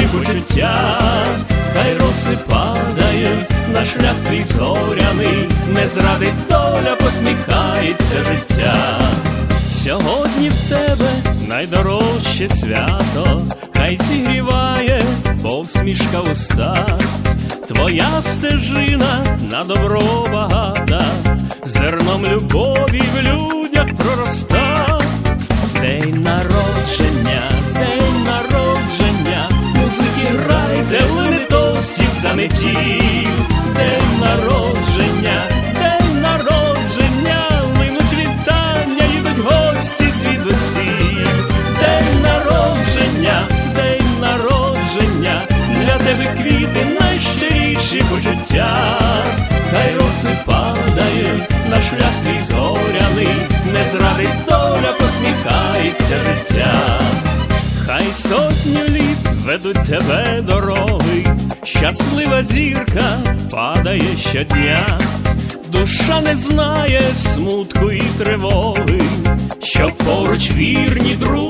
життя, хай роси падають на шлях твій зоряний, не зрадить доля, посміхається життя. Сьогодні в тебе найдорожче свято, хай зігріває повсмішка в устах, твоя стежина на добро багата, зерном любові в людях пророста. День народження, день народження, день народження, линуть вітання, їдуть гості звідусіль, день народження, день народження, для тебе квіти найщиріші почуття, хай роси падають на шлях твій зоряний, не зрадить доля, посміхається життя. Хай сотню літ ведуть тебе дороги, щаслива зірка падає щодня, душа не знає смутку і тривоги, що поруч вірні друзі